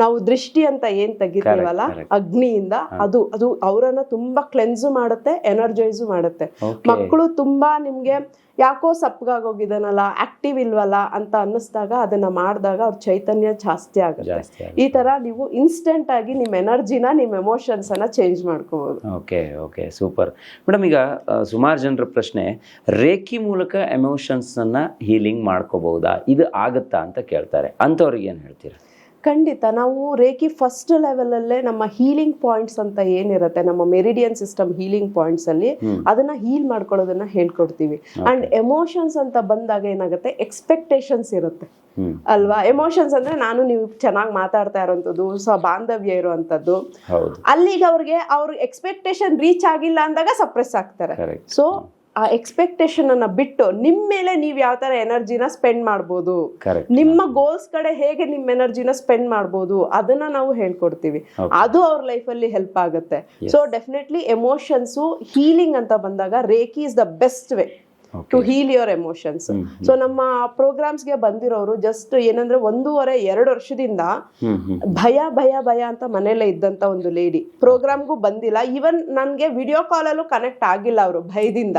ನಾವು ದೃಷ್ಟಿ ಅಂತ ಏನ್ ತೆಗಿತೀವಲ್ಲ. ಅಗ್ನಿಯಿಂದ ಅದು ಅದು ಅವರನ್ನ ತುಂಬಾ ಕ್ಲೆನ್ಸ್ ಮಾಡುತ್ತೆ ಎನರ್ಜೈಸು ಮಾಡುತ್ತೆ. ಮಕ್ಕಳು ತುಂಬಾ ನಿಮ್ಗೆ ಯಾಕೋ ಸಪ್ಪಗಾಗೋಗಿದಾನಲ್ಲ ಆಕ್ಟಿವ್ ಇಲ್ವಲ್ಲ ಅಂತ ಅನ್ನಿಸ್ದಾಗ ಅದನ್ನ ಮಾಡಿದಾಗ ಅವ್ರ ಚೈತನ್ಯ ಜಾಸ್ತಿ ಆಗುತ್ತೆ. ಈ ತರ ನೀವು ಇನ್ಸ್ಟೆಂಟ್ ಆಗಿ ನಿಮ್ ಎನರ್ಜಿನ ನಿಮ್ ಎಮೋಷನ್ಸ್ ಅನ್ನ ಚೇಂಜ್ ಮಾಡ್ಕೋಬಹುದು ಓಕೆ ಓಕೆ ಸೂಪರ್ ಮೇಡಮ್ ಈಗ ಸುಮಾರು ಜನರ ಪ್ರಶ್ನೆ ರೇಖಿ ಮೂಲಕ ಎಮೋಷನ್ಸ್ ಅನ್ನ ಹೀಲಿಂಗ್ ಮಾಡ್ಕೋಬಹುದಾ ಇದು ಆಗುತ್ತಾ ಅಂತ ಕೇಳ್ತಾರೆ. ಅಂತವ್ರಿಗೆ ಏನು ಹೇಳ್ತೀರಾ? ಖಂಡಿತ ನಾವು ರೇಖಿ ಫಸ್ಟ್ ಲೆವೆಲ್ ಅಲ್ಲೇ ನಮ್ಮ ಹೀಲಿಂಗ್ ಪಾಯಿಂಟ್ಸ್ ಅಂತ ಏನಿರುತ್ತೆ ನಮ್ಮ ಮೆರಿಡಿಯನ್ ಸಿಸ್ಟಮ್ ಹೀಲಿಂಗ್ ಪಾಯಿಂಟ್ಸ್ ಅಲ್ಲಿ ಅದನ್ನ ಹೀಲ್ ಮಾಡ್ಕೊಳ್ಳೋದನ್ನ ಹೇಳ್ಕೊಡ್ತೀವಿ. ಅಂಡ್ ಎಮೋಷನ್ಸ್ ಅಂತ ಬಂದಾಗ ಏನಾಗುತ್ತೆ ಎಕ್ಸ್ಪೆಕ್ಟೇಷನ್ಸ್ ಇರುತ್ತೆ. ಅಲ್ವಾ? ಎಮೋಷನ್ಸ್ ಅಂದ್ರೆ ನಾನು ನೀವು ಚೆನ್ನಾಗಿ ಮಾತಾಡ್ತಾ ಇರೋಂಥದ್ದು ಸ್ವ ಬಾಂಧವ್ಯ ಇರುವಂತದ್ದು ಅಲ್ಲಿಗೆ ಅವ್ರಿಗೆ ಅವ್ರ ಎಕ್ಸ್ಪೆಕ್ಟೇಷನ್ ರೀಚ್ ಆಗಿಲ್ಲ ಅಂದಾಗ ಸಪ್ರೆಸ್ ಆಗ್ತಾರೆ. ಸೊ ಆ ಎಕ್ಸ್ಪೆಕ್ಟೇಷನ್ ಅನ್ನ ಬಿಟ್ಟು ನಿಮ್ ಮೇಲೆ ನೀವ್ ಯಾವ ತರ ಎನರ್ಜಿನ ಸ್ಪೆಂಡ್ ಮಾಡ್ಬೋದು? ನಿಮ್ಮ ಗೋಲ್ಸ್ ಕಡೆ ಹೇಗೆ ನಿಮ್ಮ ಎನರ್ಜಿನ ಸ್ಪೆಂಡ್ ಮಾಡ್ಬೋದು? ಅದನ್ನ ನಾವು ಹೇಳ್ಕೊಡ್ತೀವಿ. ಅದು ಅವ್ರ ಲೈಫಲ್ಲಿ ಹೆಲ್ಪ್ ಆಗುತ್ತೆ. ಸೊ ಡೆಫಿನೆಟ್ಲಿ ಎಮೋಷನ್ಸ್ ಹೀಲಿಂಗ್ ಅಂತ ಬಂದಾಗ reiki is the best way to heal your emotions so ನಮ್ಮ ಪ್ರೋಗ್ರಾಮ್ಸ್ಗೆ ಬಂದಿರೋರು ಜಸ್ಟ್ ಏನಂದ್ರೆ ಒಂದೂವರೆ ಎರಡು ವರ್ಷದಿಂದ ಹ್ಮ್ ಹ್ಮ್ ಭಯ ಭಯ ಭಯ ಅಂತ ಮನೇಲೆ ಇದ್ದಂತ ಒಂದು ಲೇಡಿ ಪ್ರೋಗ್ರಾಮ್ಗೂ ಬಂದಿಲ್ಲ. ಈವನ್ ನನ್ಗೆ ವಿಡಿಯೋ ಕಾಲಲ್ಲೂ ಕನೆಕ್ಟ್ ಆಗಿಲ್ಲ ಅವರು ಭಯದಿಂದ.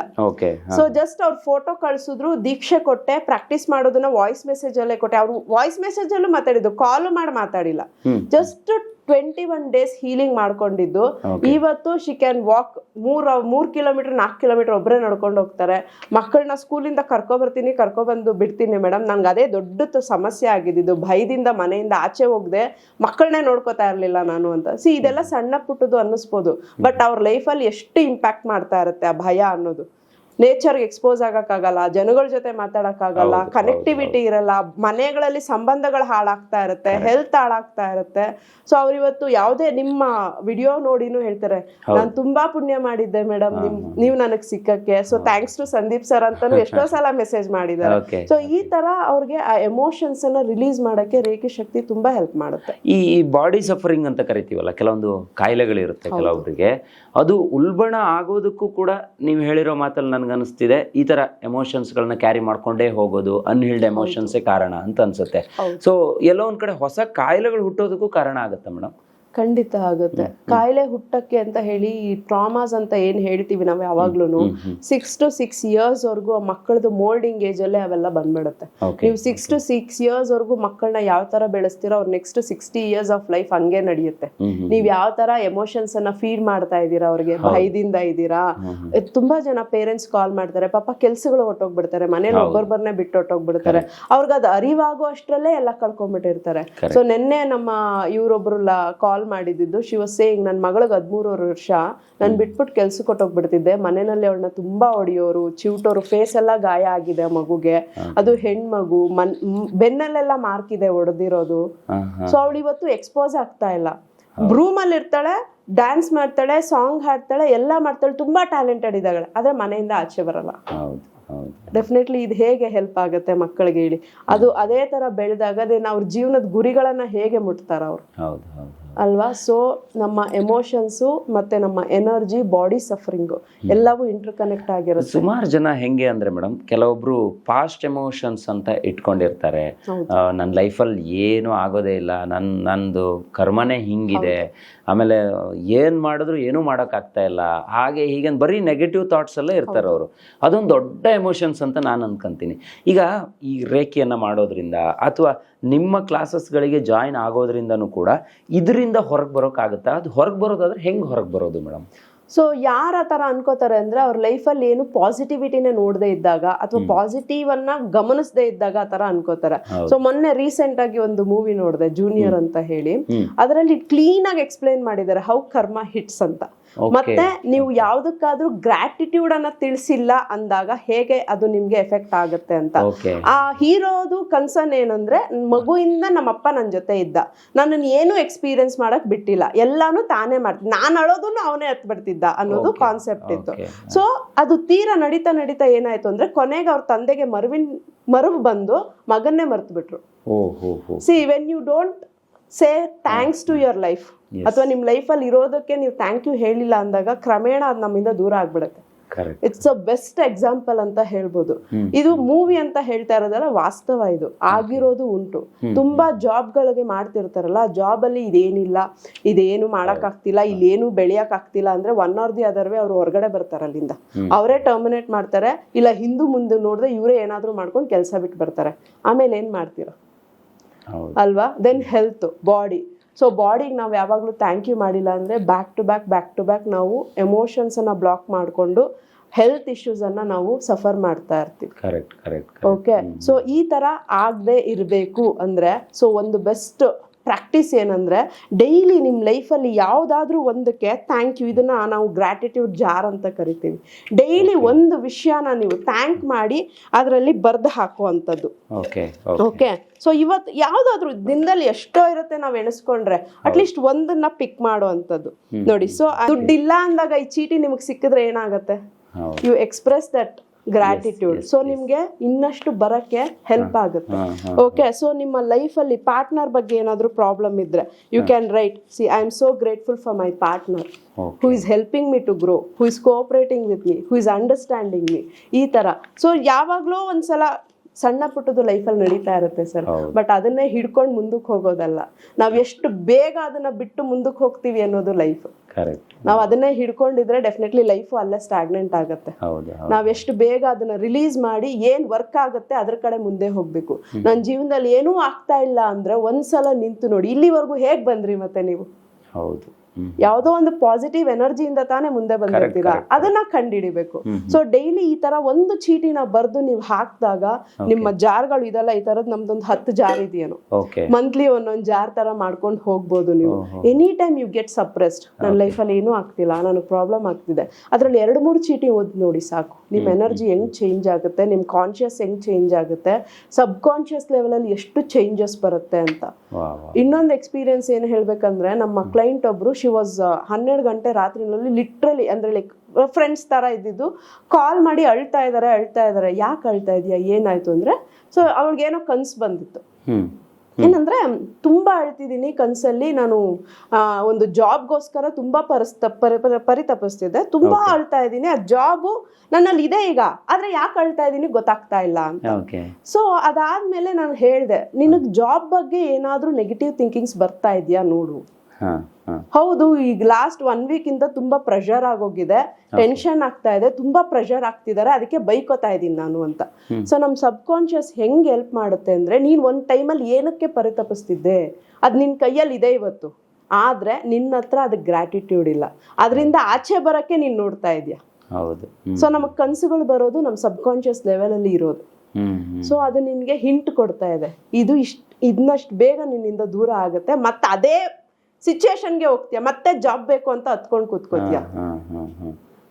ಸೊ ಜಸ್ಟ್ ಅವ್ರ ಫೋಟೋ ಕಳ್ಸಿದ್ರು ದೀಕ್ಷೆ ಕೊಟ್ಟೆ ಪ್ರಾಕ್ಟೀಸ್ ಮಾಡೋದನ್ನ ವಾಯ್ಸ್ ಮೆಸೇಜ್ ಅಲ್ಲೇ ಕೊಟ್ಟೆ. ಅವ್ರು ವಾಯ್ಸ್ ಮೆಸೇಜ್ ಅಲ್ಲೂ ಮಾತಾಡಿದ್ದು ಕಾಲ್ ಮಾಡಿ ಮಾತಾಡಿಲ್ಲ. Just twenty one days healing ಮಾಡ್ಕೊಂಡಿದ್ದು ಇವತ್ತು ಶಿ ಕ್ಯಾನ್ ವಾಕ್ ಮೂರ್ ಮೂರ್ ಕಿಲೋಮೀಟರ್ ನಾಲ್ಕು ಕಿಲೋಮೀಟರ್ ಒಬ್ಬರೇ ನಡ್ಕೊಂಡು ಹೋಗ್ತಾರೆ. ಮಕ್ಕಳನ್ನ ಸ್ಕೂಲಿಂದ ಕರ್ಕೊ ಬರ್ತೀನಿ ಕರ್ಕೊ ಬಂದು ಬಿಡ್ತೀನಿ ಮೇಡಮ್. ನಂಗೆ ಅದೇ ದೊಡ್ಡ ಸಮಸ್ಯೆ ಆಗಿದ್ದು ಭಯದಿಂದ ಮನೆಯಿಂದ ಆಚೆ ಹೋಗದೆ ಮಕ್ಕಳನ್ನೇ ನೋಡ್ಕೋತಾ ಇರ್ಲಿಲ್ಲ ನಾನು ಅಂತ. ಸಿ ಇದೆಲ್ಲ ಸಣ್ಣ ಪುಟ್ಟದು ಅನ್ನಿಸ್ಬೋದು. ಬಟ್ ಅವ್ರ ಲೈಫಲ್ಲಿ ಎಷ್ಟು ಇಂಪ್ಯಾಕ್ಟ್ ಮಾಡ್ತಾ ಇರುತ್ತೆ ಆ ಭಯ ಅನ್ನೋದು. ನೇಚರ್ಗೆ ಎಕ್ಸ್ಪೋಸ್ ಆಗಕ್ಕಾಗಲ್ಲ ಜನಗಳ ಜೊತೆ ಮಾತಾಡಕ್ಕಾಗಲ್ಲ ಕನೆಕ್ಟಿವಿಟಿ ಇರಲ್ಲ ಮನೆಗಳಲ್ಲಿ ಸಂಬಂಧಗಳು ಹಾಳಾಗ್ತಾ ಇರುತ್ತೆ ಹೆಲ್ತ್ ಹಾಳಾಗ್ತಾ ಇರುತ್ತೆ. ಸೊ ಅವ್ರಿವತ್ತು ಯಾವುದೇ ನಿಮ್ಮ ವಿಡಿಯೋ ನೋಡಿನೂ ಹೇಳ್ತಾರೆ ನಾನು ತುಂಬಾ ಪುಣ್ಯ ಮಾಡಿದ್ದೆ ಮೇಡಮ್ ನಿಮ್ ನೀವು ನನಗೆ ಸಿಕ್ಕಕ್ಕೆ. So thanks to Sandeep sir ಅಂತಾನು ಎಷ್ಟೋ ಸಲ ಮೆಸೇಜ್ ಮಾಡಿದ್ದಾರೆ. ಸೊ ಈ ತರ ಅವ್ರಿಗೆ ಆ ಎಮೋಷನ್ಸ್ ಅನ್ನ ರಿಲೀಸ್ ಮಾಡಕ್ಕೆ ರೇಖೆ ಶಕ್ತಿ ತುಂಬಾ ಹೆಲ್ಪ್ ಮಾಡುತ್ತೆ. ಈ ಬಾಡಿ ಸಫರಿಂಗ್ ಅಂತ ಕರಿತೀವಲ್ಲ ಕೆಲವೊಂದು ಕಾಯಿಲೆಗಳಿರುತ್ತೆ ಕೆಲವೊಬ್ಬರಿಗೆ ಅದು ಉಲ್ಬಣ ಆಗೋದಕ್ಕೂ ಕೂಡ ನೀವು ಹೇಳಿರೋ ಮಾತಲ್ಲಿ ನನಗೆ ಅನಿಸ್ತಿದೆ ಈ ಥರ ಎಮೋಷನ್ಸ್ಗಳನ್ನ ಕ್ಯಾರಿ ಮಾಡ್ಕೊಂಡೇ ಹೋಗೋದು ಅನ್ಹಿಲ್ಡ್ ಎಮೋಷನ್ಸೇ ಕಾರಣ ಅಂತ ಅನ್ಸುತ್ತೆ. ಸೊ ಎಲ್ಲೋ ಒಂದು ಕಡೆ ಹೊಸ ಕಾಯಿಲೆಗಳು ಹುಟ್ಟೋದಕ್ಕೂ ಕಾರಣ ಆಗುತ್ತೆ ಮೇಡಮ್ ಖಂಡಿತ ಆಗುತ್ತೆ. ಕಾಯಿಲೆ ಹುಟ್ಟಕ್ಕೆ ಅಂತ ಹೇಳಿ ಈ ಟ್ರಾಮಾಸ್ ಅಂತ ಏನ್ ಹೇಳ್ತೀವಿ ನಾವು ಯಾವಾಗ್ಲೂ ಸಿಕ್ಸ್ ಟು ಸಿಕ್ಸ್ ಇಯರ್ಸ್ ವರ್ಗು ಮಕ್ಕಳದು ಮೋಲ್ಡಿಂಗ್ ಏಜ್ ಅಲ್ಲೇ ಅವೆಲ್ಲ ಬಂದ್ಬಿಡುತ್ತೆ. ನೀವು ಸಿಕ್ಸ್ ಟು ಸಿಕ್ಸ್ ಇಯರ್ಸ್ ವರೆಗೂ ಮಕ್ಕಳನ್ನ ಯಾವ ತರ ಬೆಳೆಸ್ತೀರೋ ಅವ್ರ next sixty years of life ಹಂಗೆ ನಡೆಯುತ್ತೆ. ನೀವ್ ಯಾವ ತರ ಎಮೋಷನ್ಸ್ ಅನ್ನ ಫೀಡ್ ಮಾಡ್ತಾ ಇದ್ದೀರಾ ಅವ್ರಿಗೆ? ಭಯದಿಂದ ಇದ್ದೀರಾ? ತುಂಬಾ ಜನ ಪೇರೆಂಟ್ಸ್ ಕಾಲ್ ಮಾಡ್ತಾರೆ ಪಾಪ ಕೆಲ್ಸಗಳು ಹೊಟ್ಟೋಗ್ಬಿಡ್ತಾರೆ ಮನೇಲಿ ಒಬ್ಬೊಬ್ಬರನ್ನೇ ಬಿಟ್ಟು ಹೊಟ್ಟೋಗ್ಬಿಡ್ತಾರೆ ಅವ್ರಿಗೆ ಅದು ಅರಿವಾಗೋ ಅಷ್ಟ್ರಲ್ಲೇ ಎಲ್ಲ ಕಳ್ಕೊಂಡ್ಬಿಟ್ಟಿರ್ತಾರೆ. ಸೊ ನಿನ್ನೆ ನಮ್ಮ ಇವ್ರೊಬ್ರು ಕಾಲ್ ಮಾಡಿದ್ದು ಶಿ ವಾಸ್ ಸೇಯಿಂಗ್ ನನ್ನ ಮಗಳಿಗೆ ಹದಿಮೂರು ವರ್ಷ. ನಾನು ಬಿಟ್ಬಿಟ್ಟು ಕೆಲ್ಸಕ್ಕೆ ಕೊಟ್ಟೋಗ್ಬಿಡ್ತಿದ್ದೆ. ಮನೆಯಲ್ಲಿ ಅವಳನ್ನ ತುಂಬಾ ಹೊಡಿಯೋರು ಚಿವಟೋರು ಫೇಸ್ ಎಲ್ಲ ಗಾಯ ಆಗಿದೆ ಮಗುಗೆ. ಅದು ಹೆಣ್ಮಗು ಮನ್ ಬೆನ್ನಲ್ಲೆಲ್ಲ ಮಾರ್ಕ್ ಇದೆ ಹೊಡೆದಿರೋದು. ಸೊ ಅವಳು ಇವತ್ತು ಎಕ್ಸ್ಪೋಸ್ ಆಗ್ತಾ ಇಲ್ಲ. ರೂಮ್ ಅಲ್ಲಿ ಇರ್ತಾಳೆ ಡ್ಯಾನ್ಸ್ ಮಾಡ್ತಾಳೆ ಸಾಂಗ್ ಹಾಡ್ತಾಳೆ ಎಲ್ಲ ಮಾಡ್ತಾಳೆ ತುಂಬಾ ಟ್ಯಾಲೆಂಟೆಡ್ ಇದ್ದಾಳೆ. ಆದ್ರೆ ಮನೆಯಿಂದ ಆಚೆ ಬರಲ್ಲ. ಡೆಫಿನೆಟ್ಲಿ ಇದು ಹೇಗೆ ಹೆಲ್ಪ್ ಆಗುತ್ತೆ ಮಕ್ಕಳಿಗೆ ಹೇಳಿ. ಅದು ಅದೇ ತರ ಬೆಳೆದಾಗ ಅದೇ ಅವ್ರ ಜೀವನದ ಗುರಿಗಳನ್ನ ಹೇಗೆ ಮುಟ್ತಾರ ಅವ್ರು. ಹೌದು ಹೌದು. ಅಲ್ವಾ? ಸೊ ನಮ್ಮ ಎಮೋಷನ್ಸು ಮತ್ತೆ ನಮ್ಮ ಎನರ್ಜಿ ಬಾಡಿ ಸಫರಿಂಗು ಎಲ್ಲವೂ ಇಂಟರ್ ಕನೆಕ್ಟ್ ಆಗಿರುತ್ತೆ. ಸುಮಾರು ಜನ ಹೆಂಗೆ ಅಂದ್ರೆ ಮೇಡಮ್ ಕೆಲವೊಬ್ರು ಪಾಸ್ಟ್ ಎಮೋಷನ್ಸ್ ಅಂತ ಇಟ್ಕೊಂಡಿರ್ತಾರೆ. ನನ್ನ ಲೈಫಲ್ಲಿ ಏನೂ ಆಗೋದೇ ಇಲ್ಲ ನನ್ನ ನಂದು ಕರ್ಮನೇ ಹಿಂಗಿದೆ ಆಮೇಲೆ ಏನು ಮಾಡಿದ್ರು ಏನೂ ಮಾಡೋಕ್ಕಾಗ್ತಾ ಇಲ್ಲ. ಹಾಗೆ ಹೀಗೆ ಬರೀ ನೆಗೆಟಿವ್ ಥಾಟ್ಸ್ ಎಲ್ಲ ಇರ್ತಾರೆ ಅವರು. ಅದೊಂದು ದೊಡ್ಡ ಎಮೋಷನ್ಸ್ ಅಂತ ನಾನು ಅನ್ಕೊಂತೀನಿ. ಈಗ ಈ ರೇಖೆಯನ್ನು ಮಾಡೋದ್ರಿಂದ ಅಥವಾ ನಿಮ್ಮ ಕ್ಲಾಸಸ್ಗಳಿಗೆ ಜಾಯಿನ್ ಆಗೋದ್ರಿಂದನೂ ಕೂಡ ಇದರಿಂದ ಹೊರಗೆ ಬರೋಕ್ಕಾಗುತ್ತಾ ಅದು ಹೊರಗೆ ಬರೋದಾದ್ರೆ ಹೆಂಗೆ ಹೊರಗೆ ಬರೋದು ಮೇಡಮ್? ಸೊ ಯಾರ ಥರ ಅನ್ಕೋತಾರೆ ಅಂದರೆ ಅವ್ರ ಲೈಫಲ್ಲಿ ಏನು ಪಾಸಿಟಿವಿಟಿನೇ ನೋಡದೇ ಇದ್ದಾಗ ಅಥವಾ ಪಾಸಿಟಿವ್ ಅನ್ನ ಗಮನಿಸದೇ ಇದ್ದಾಗ ಆ ಥರ ಅನ್ಕೋತಾರೆ. ಸೊ ಮೊನ್ನೆ ರೀಸೆಂಟ್ ಆಗಿ ಒಂದು ಮೂವಿ ನೋಡಿದೆ ಜೂನಿಯರ್ ಅಂತ ಹೇಳಿ. ಅದರಲ್ಲಿ ಕ್ಲೀನ್ ಆಗಿ ಎಕ್ಸ್ಪ್ಲೈನ್ ಮಾಡಿದ್ದಾರೆ ಹೌ ಕರ್ಮ ಹಿಟ್ಸ್ ಅಂತ. ಮತ್ತೆ ನೀವು ಯಾವ್ದಕ್ಕಾದ್ರೂ ಗ್ರಾಟಿಟ್ಯೂಡ್ ಅನ್ನ ತಿಳಿಸಿಲ್ಲ ಅಂದಾಗ ಹೇಗೆ ಅದು ನಿಮ್ಗೆ ಎಫೆಕ್ಟ್ ಆಗುತ್ತೆ ಅಂತ. ಆ ಹೀರೋದು ಕನ್ಸರ್ನ್ ಏನಂದ್ರೆ ಮಗುವಿಂದ ನಮ್ಮಪ್ಪ ನನ್ನ ಜೊತೆ ಇದ್ದ. ನಾನು ಏನು ಎಕ್ಸ್ಪೀರಿಯನ್ಸ್ ಮಾಡಕ್ ಬಿಟ್ಟಿಲ್ಲ. ಎಲ್ಲಾನು ತಾನೇ ಮಾಡ್ತೀನಿ ನಾನು ಅಳೋದನ್ನು ಅವನೇ ಹತ್ ಬಿಡ್ತಿದ್ದ ಅನ್ನೋದು. ಕಾನ್ಸೆಪ್ಟ್ ಇತ್ತು. ಸೊ ಅದು ತೀರಾ ನಡೀತಾ ನಡೀತಾ ಏನಾಯ್ತು ಅಂದ್ರೆ ಕೊನೆಗೆ ಅವ್ರ ತಂದೆಗೆ ಮರುವಿನ್ ಮರುವು ಬಂದು ಮಗನ್ನೇ ಮರ್ತು ಬಿಟ್ರು see when you don't say thanks to your life. ಅಥವಾ ನಿಮ್ಮ ಲೈಫಲ್ಲಿ ಇರೋದಕ್ಕೆ ನೀವು ಥ್ಯಾಂಕ್ ಯು ಹೇಳಿಲ್ಲ ಅಂದಾಗ ಕ್ರಮೇಣ ಅದು ನಮ್ಮಿಂದ ದೂರ ಆಗ್ಬಿಡುತ್ತೆ. ಇಟ್ಸ್ ಅ ಬೆಸ್ಟ್ ಎಕ್ಸಾಂಪಲ್ ಅಂತ ಹೇಳ್ಬೋದು. ಇದು ಮೂವಿ ಅಂತ ಹೇಳ್ತಾ ಇರೋದಲ್ಲ ವಾಸ್ತವ ಇದು. ಆಗಿರೋದು ಉಂಟು. ತುಂಬಾ ಜಾಬ್ಗಳಿಗೆ ಮಾಡ್ತಿರ್ತಾರಲ್ಲ ಜಾಬ್ ಅಲ್ಲಿ ಇದೇನಿಲ್ಲ ಇದೇನು ಮಾಡಕ್ ಆಗ್ತಿಲ್ಲ ಇಲ್ಲೇನು ಬೆಳೆಯಕ್ ಆಗ್ತಿಲ್ಲ ಅಂದ್ರೆ ಒನ್ ಆರ್ ದಿ ಅದರ್ವೇ ಅವ್ರು ಹೊರಗಡೆ ಬರ್ತಾರೆ ಅಲ್ಲಿಂದ. ಅವರೇ ಟರ್ಮಿನೇಟ್ ಮಾಡ್ತಾರೆ ಇಲ್ಲ ಹಿಂದೂ ಮುಂದೆ ನೋಡಿದ್ರೆ ಇವರೇ ಏನಾದ್ರೂ ಮಾಡ್ಕೊಂಡು ಕೆಲಸ ಬಿಟ್ಟು ಬರ್ತಾರೆ. ಆಮೇಲೆ ಏನ್ ಮಾಡ್ತೀರಾ? ಅಲ್ವಾ? ದೆನ್ ಹೆಲ್ತ್ ಬಾಡಿ ಸೊ ಬಾಡಿಗೆ ನಾವು ಯಾವಾಗಲೂ ಥ್ಯಾಂಕ್ ಯು ಮಾಡಿಲ್ಲ ಅಂದರೆ back to back back to back ನಾವು ಎಮೋಷನ್ಸನ್ನು ಬ್ಲಾಕ್ ಮಾಡಿಕೊಂಡು ಹೆಲ್ತ್ ಇಶ್ಯೂಸನ್ನು ನಾವು ಸಫರ್ ಮಾಡ್ತಾ ಇರ್ತೀವಿ. ಕರೆಕ್ಟ್ ಕರೆಕ್ಟ್ ಓಕೆ ಸೊ ಈ ಥರ ಆಗದೆ ಇರಬೇಕು ಅಂದರೆ ಸೊ ಒಂದು ಬೆಸ್ಟ್ ಪ್ರಾಕ್ಟೀಸ್ ಏನಂದ್ರೆ ಡೈಲಿ ನಿಮ್ಮ ಲೈಫಲ್ಲಿ ಯಾವುದಾದ್ರೂ ಒಂದಕ್ಕೆ ಥ್ಯಾಂಕ್ ಯು ಇದನ್ನ ನಾವು ಗ್ರ್ಯಾಟಿಟ್ಯೂಡ್ ಜಾರ್ ಅಂತ ಕರಿತೀವಿ. ಡೈಲಿ ಒಂದು ವಿಷಯನ ನೀವು ಥ್ಯಾಂಕ್ ಮಾಡಿ ಅದರಲ್ಲಿ ಬರೆದು ಹಾಕುವಂಥದ್ದು. ಓಕೆ ಓಕೆ ಸೊ ಇವತ್ತು ಯಾವುದಾದ್ರೂ ದಿನದಲ್ಲಿ ಎಷ್ಟೋ ಇರುತ್ತೆ ನಾವು ಎಣಿಸ್ಕೊಂಡ್ರೆ ಅಟ್ಲೀಸ್ಟ್ ಒಂದನ್ನ ಪಿಕ್ ಮಾಡುವಂಥದ್ದು. ನೋಡಿ ಸೊ ದುಡ್ಡಿಲ್ಲ ಅಂದಾಗ ಈ ಚೀಟಿ ನಿಮಗೆ ಸಿಕ್ಕಿದ್ರೆ ಏನಾಗುತ್ತೆ? You express that gratitude so ನಿಮ್ಗೆ ಇನ್ನಷ್ಟು ಬರಕ್ಕೆ ಹೆಲ್ಪ್ ಆಗುತ್ತೆ. ಓಕೆ ಸೊ ನಿಮ್ಮ ಲೈಫಲ್ಲಿ ಪಾರ್ಟ್ನರ್ ಬಗ್ಗೆ ಏನಾದರೂ ಪ್ರಾಬ್ಲಮ್ ಇದ್ರೆ you can write see I am so grateful for my partner. Who is helping me to grow who is cooperating with me who is understanding me ಈ ತರ. ಸೊ ಯಾವಾಗಲೂ ಒಂದ್ಸಲ ಸಣ್ಣ ಪುಟ್ಟದು ಲೈಫಲ್ಲಿ ನಡೀತಾ ಇರುತ್ತೆ ಸರ್. ಬಟ್ ಅದನ್ನೇ ಹಿಡ್ಕೊಂಡು ಮುಂದಕ್ಕೆ ಹೋಗೋದಲ್ಲ. ನಾವು ಎಷ್ಟು ಬೇಗ ಅದನ್ನ ಬಿಟ್ಟು ಮುಂದಕ್ಕೆ ಹೋಗ್ತೀವಿ ಅನ್ನೋದು ಲೈಫ್ ಕರೆಕ್ಟ್ ನಾವು ಅದನ್ನೇ ಹಿಡ್ಕೊಂಡಿದ್ರೆ ಡೆಫಿನೆಟ್ಲಿ ಲೈಫು ಅಲ್ಲೇ ಸ್ಟಾಗ್ನೆಂಟ್ ಆಗುತ್ತೆ. ಹೌದು ಹೌದು. ನಾವ್ ಎಷ್ಟು ಬೇಗ ಅದನ್ನ ರಿಲೀಸ್ ಮಾಡಿ ಏನ್ ವರ್ಕ್ ಆಗುತ್ತೆ ಅದ್ರ ಕಡೆ ಮುಂದೆ ಹೋಗ್ಬೇಕು. ನನ್ನ ಜೀವನದಲ್ಲಿ ಏನೂ ಆಗ್ತಾ ಇಲ್ಲ ಅಂದ್ರೆ ಒಂದ್ಸಲ ನಿಂತು ನೋಡಿ ಇಲ್ಲಿವರೆಗೂ ಹೇಗ್ ಬಂದ್ರಿ ಮತ್ತೆ ನೀವು? ಹೌದು. ಯಾವುದೋ ಒಂದು ಪಾಸಿಟಿವ್ ಎನರ್ಜಿಯಿಂದ ತಾನೇ ಮುಂದೆ ಬಂದಿರ್ತೀರಾ. ಅದನ್ನ ಕಂಡಿಡಿಬೇಕು. ಸೊ ಡೈಲಿ ಈ ತರ ಒಂದು ಚೀಟಿನ ಬರ್ದು ನೀವು ಹಾಕಿದಾಗ ನಿಮ್ಮ ಜಾರ್ಗಳು ಇದೆಲ್ಲ ಈ ತರದ್ ನಮ್ದೊಂದು ಹತ್ತು ಜಾರ್ ಇದೆಯೇನೋ. ಮಂತ್ಲಿ ಒಂದೊಂದ್ ಜಾರ್ ತರ ಮಾಡ್ಕೊಂಡು ಹೋಗ್ಬೋದು ನೀವು. Any time you get suppressed ನನ್ನ ಲೈಫಲ್ಲಿ ಏನೂ ಆಗ್ತಿಲ್ಲ ನನಗೆ ಪ್ರಾಬ್ಲಮ್ ಆಗ್ತಿದೆ. ಅದ್ರಲ್ಲಿ ಎರಡು ಮೂರು ಚೀಟಿ ಓದ್ ನೋಡಿ ಸಾಕು. ನಿಮ್ಮ ಎನರ್ಜಿ ಹೆಂಗ್ ಚೇಂಜ್ ಆಗುತ್ತೆ ನಿಮ್ಮ ಕಾನ್ಶಿಯಸ್ ಹೆಂಗ್ ಚೇಂಜ್ ಆಗುತ್ತೆ ಸಬ್ ಕಾನ್ಶಿಯಸ್ ಲೆವೆಲಲ್ಲಿ ಎಷ್ಟು ಚೇಂಜಸ್ ಬರುತ್ತೆ ಅಂತ. ಇನ್ನೊಂದು ಎಕ್ಸ್ಪೀರಿಯನ್ಸ್ ಏನು ಹೇಳ್ಬೇಕಂದ್ರೆ ನಮ್ಮ ಕ್ಲೈಂಟ್ ಒಬ್ರು ಶಿ ವಾಸ್ ಹನ್ನೆರಡು ಗಂಟೆ ರಾತ್ರಿನಲ್ಲಿ ಲಿಟ್ರಲಿ ಅಂದ್ರೆ ಲೈಕ್ ಫ್ರೆಂಡ್ಸ್ ತರ ಇದ್ದಿದ್ದು. ಕಾಲ್ ಮಾಡಿ ಅಳ್ತಾ ಇದಾರೆ ಅಳ್ತಾ ಇದ್ದಾರೆ ಯಾಕೆ ಅಳ್ತಾ ಇದೆಯಾ? ಏನಾಯ್ತು ಅಂದ್ರೆ ಸೊ ಅವ್ರಿಗೇನೋ ಕನ್ಸು ಬಂದಿತ್ತು. ಏನಂದ್ರೆ ತುಂಬಾ ಅಳ್ತಿದ್ದೀನಿ ಕನ್ಸಲ್ಲಿ ನಾನು ಒಂದು ಜಾಬ್ಗೋಸ್ಕರ ತುಂಬಾ ಪರಿಸ್ತ ಪರಿ ಪರಿ- ಪರಿತಪಿಸ್ತಿದ್ದೆ. ತುಂಬಾ ಅಳ್ತಾ ಇದ್ದೀನಿ. ಆ ಜಾಬು ನನ್ನಲ್ಲಿ ಇದೆ ಈಗ. ಆದ್ರೆ ಯಾಕೆ ಅಳ್ತಾ ಇದ್ದೀನಿ ಗೊತ್ತಾಗ್ತಾ ಇಲ್ಲ ಅಂತ. ಸೊ ಅದಾದ್ಮೇಲೆ ನಾನು ಹೇಳಿದೆ ನಿನಗ್ ಜಾಬ್ ಬಗ್ಗೆ ಏನಾದ್ರೂ ನೆಗೆಟಿವ್ ಥಿಂಕಿಂಗ್ಸ್ ಬರ್ತಾ ಇದೆಯಾ ನೋಡು. ಹೌದು ಈಗ ಲಾಸ್ಟ್ ಒನ್ ವೀಕ್ ಇಂದ ತುಂಬಾ ಪ್ರೆಷರ್ ಆಗೋಗಿದೆ. ಟೆನ್ಷನ್ ಆಗ್ತಾ ಇದೆ ತುಂಬಾ ಪ್ರೆಷರ್ ಆಗ್ತಿದ್ದಾರೆ ಅದಕ್ಕೆ ಬೈಕೋತಾ ಇದ್ದೀನಿ ನಾನು ಅಂತ. ಸೊ ನಮ್ ಸಬ್ ಕಾನ್ಶಿಯಸ್ ಹೆಂಗ್ ಹೆಲ್ಪ್ ಮಾಡುತ್ತೆ ಅಂದ್ರೆ ನೀನ್ ಒಂದ್ ಟೈಮಲ್ಲಿ ಏನಕ್ಕೆ ಪರಿತಪಿಸ್ತಿದ್ದೆ? ಅದ್ ನಿನ್ ಕೈಯಲ್ಲಿ ಇದೆ ಇವತ್ತು. ಆದ್ರೆ ನಿನ್ನ ಹತ್ರ ಅದಕ್ಕೆ ಗ್ರಾಟಿಟ್ಯೂಡ್ ಇಲ್ಲ. ಅದರಿಂದ ಆಚೆ ಬರಕ್ಕೆ ನೀನ್ ನೋಡ್ತಾ ಇದೀಯ? ಹೌದು. ಸೊ ನಮಗ್ ಕನ್ಸುಗಳು ಬರೋದು ನಮ್ ಸಬ್ ಕಾನ್ಶಿಯಸ್ ಲೆವೆಲ್ ಅಲ್ಲಿ ಇರೋದು. ಸೊ ಅದು ನಿನ್ಗೆ ಹಿಂಟ್ ಕೊಡ್ತಾ ಇದೆ. ಇದು ಇಷ್ಟ ಇದನ್ನಷ್ಟು ಬೇಗ ನಿನ್ನಿಂದ ದೂರ ಆಗುತ್ತೆ. ಮತ್ತೆ ಅದೇ ಸಿಚುಯೇಷನ್ಗೆ ಹೋಗ್ತೀಯ ಮತ್ತೆ ಜಾಬ್ ಬೇಕು ಅಂತ ಹತ್ಕೊಂಡು ಕೂತ್ಕೋತೀಯ.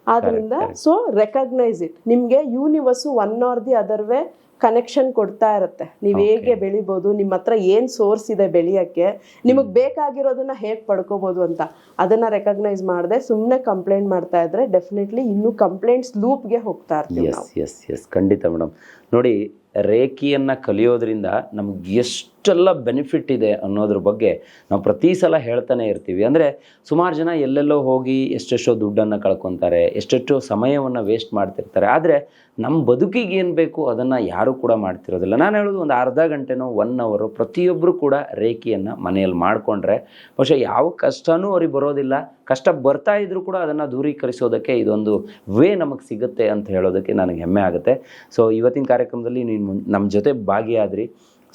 ಆದ್ರಿಂದ ಸೊ ರೆಕಗ್ನೈಸ್ ಇಟ್ ನಿಮ್ಗೆ universe one or the other way connection ಕೊಡ್ತಾ ಇರುತ್ತೆ. ನೀವ್ ಹೇಗೆ ಬೆಳಿಬೋದು ನಿಮ್ಮ ಹತ್ರ ಏನ್ ಸೋರ್ಸ್ ಇದೆ ಬೆಳೆಯಕ್ಕೆ ನಿಮಗೆ ಬೇಕಾಗಿರೋದನ್ನ ಹೇಗ್ ಪಡ್ಕೋಬಹುದು ಅಂತ ಅದನ್ನ ರೆಕಗ್ನೈಸ್ ಮಾಡದೆ ಸುಮ್ನೆ ಕಂಪ್ಲೇಂಟ್ ಮಾಡ್ತಾ ಇದ್ರೆ ಡೆಫಿನೆಟ್ಲಿ ಇನ್ನು ಕಂಪ್ಲೇಂಟ್ಸ್ ಲೂಪ್ಗೆ ಹೋಗ್ತಾ ಇರ್ತೀವಿ ಎಸ್ ಎಸ್ ಎಸ್ ಖಂಡಿತ ಮೇಡಮ್ ನೋಡಿ ರೇಖಿಯನ್ನು ಕಲಿಯೋದ್ರಿಂದ ನಮ್ಗೆ ಎಷ್ಟೆಲ್ಲ ಬೆನಿಫಿಟ್ ಇದೆ ಅನ್ನೋದ್ರ ಬಗ್ಗೆ ನಾವು ಪ್ರತಿ ಸಲ ಹೇಳ್ತಾನೆ ಇರ್ತೀವಿ. ಅಂದರೆ ಸುಮಾರು ಜನ ಎಲ್ಲೆಲ್ಲೋ ಹೋಗಿ ಎಷ್ಟೆಷ್ಟೋ ದುಡ್ಡನ್ನು ಕಳ್ಕೊತಾರೆ, ಎಷ್ಟೆಷ್ಟೋ ಸಮಯವನ್ನು ವೇಸ್ಟ್ ಮಾಡ್ತಿರ್ತಾರೆ. ಆದರೆ ನಮ್ಮ ಬದುಕಿಗೆ ಏನು ಬೇಕು ಅದನ್ನು ಯಾರೂ ಕೂಡ ಮಾಡ್ತಿರೋದಿಲ್ಲ. ನಾನು ಹೇಳೋದು ಒಂದು ಅರ್ಧ ಗಂಟೆನೋ ಒನ್ ಅವರು ಪ್ರತಿಯೊಬ್ಬರು ಕೂಡ ರೇಖಿಯನ್ನು ಮನೆಯಲ್ಲಿ ಮಾಡಿಕೊಂಡ್ರೆ ಬಹುಶಃ ಯಾವ ಕಷ್ಟನೂ ಅವ್ರಿಗೆ ಬರೋದಿಲ್ಲ. ಕಷ್ಟ ಬರ್ತಾ ಇದ್ರೂ ಕೂಡ ಅದನ್ನು ದೂರೀಕರಿಸೋದಕ್ಕೆ ಇದೊಂದು ವೇ ನಮಗೆ ಸಿಗುತ್ತೆ ಅಂತ ಹೇಳೋದಕ್ಕೆ ನನಗೆ ಹೆಮ್ಮೆ ಆಗುತ್ತೆ. ಸೊ ಇವತ್ತಿನ ಕಾರ್ಯಕ್ರಮದಲ್ಲಿ ನೀನು ನಮ್ಮ ಜೊತೆ ಭಾಗಿಯಾದ್ರಿ.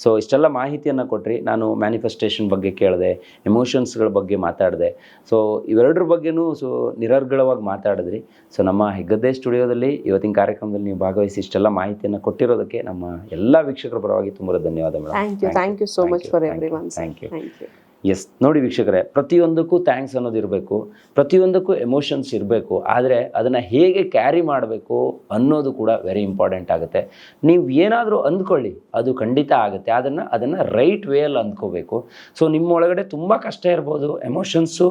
ಸೊ ಇಷ್ಟೆಲ್ಲ ಮಾಹಿತಿಯನ್ನು ಕೊಟ್ರಿ. ನಾನು ಮ್ಯಾನಿಫೆಸ್ಟೇಷನ್ ಬಗ್ಗೆ ಕೇಳಿದೆ ಎಮೋಷನ್ಸ್ಗಳ ಬಗ್ಗೆ ಮಾತಾಡಿದೆ. ಸೊ ಇವೆರಡರ ಬಗ್ಗೆನೂ ಸೊ ನಿರರ್ಗಳವಾಗಿ ಮಾತಾಡಿದ್ರಿ. ಸೊ ನಮ್ಮ ಹೆಗ್ಗದ್ದೆ ಸ್ಟುಡಿಯೋದಲ್ಲಿ ಇವತ್ತಿನ ಕಾರ್ಯಕ್ರಮದಲ್ಲಿ ನೀವು ಭಾಗವಹಿಸಿ ಇಷ್ಟೆಲ್ಲ ಮಾಹಿತಿಯನ್ನು ಕೊಟ್ಟಿರೋದಕ್ಕೆ ನಮ್ಮ ಎಲ್ಲ ವೀಕ್ಷಕರ ಪರವಾಗಿ ತುಂಬ ಧನ್ಯವಾದ madam thank you thank you so much for everyone thank you thank you yes, ನೋಡಿ ವೀಕ್ಷಕರೇ, ಪ್ರತಿಯೊಂದಕ್ಕೂ ಥ್ಯಾಂಕ್ಸ್ ಅನ್ನೋದು ಇರಬೇಕು, ಪ್ರತಿಯೊಂದಕ್ಕೂ ಎಮೋಷನ್ಸ್ ಇರಬೇಕು, ಆದರೆ ಅದನ್ನು ಹೇಗೆ ಕ್ಯಾರಿ ಮಾಡಬೇಕು ಅನ್ನೋದು ಕೂಡ ವೆರಿ ಇಂಪಾರ್ಟೆಂಟ್ ಆಗುತ್ತೆ. ನೀವು ಏನಾದರೂ ಅಂದ್ಕೊಳ್ಳಿ, ಅದು ಖಂಡಿತ ಆಗುತ್ತೆ ಅದನ್ನು ಅದನ್ನು ರೈಟ್ ವೇಯಲ್ಲಿ ಅಂದ್ಕೋಬೇಕು. ಸೊ ನಿಮ್ಮ ಒಳಗಡೆ ತುಂಬ ಕಷ್ಟ ಇರ್ಬೋದು ಎಮೋಷನ್ಸು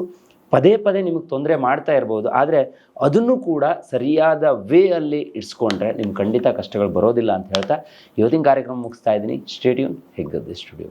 ಪದೇ ಪದೇ ನಿಮಗೆ ತೊಂದರೆ ಮಾಡ್ತಾ ಇರ್ಬೋದು, ಆದರೆ ಅದನ್ನು ಕೂಡ ಸರಿಯಾದ ವೇ ಅಲ್ಲಿ ಇಡ್ಸ್ಕೊಂಡ್ರೆ ನಿಮ್ಗೆ ಖಂಡಿತ ಕಷ್ಟಗಳು ಬರೋದಿಲ್ಲ ಅಂತ ಹೇಳ್ತಾ, ಇವತ್ತಿನ ಕಾರ್ಯಕ್ರಮ ಮುಗಿಸ್ತಾ ಇದ್ದೀನಿ. Stadium Heggadde studio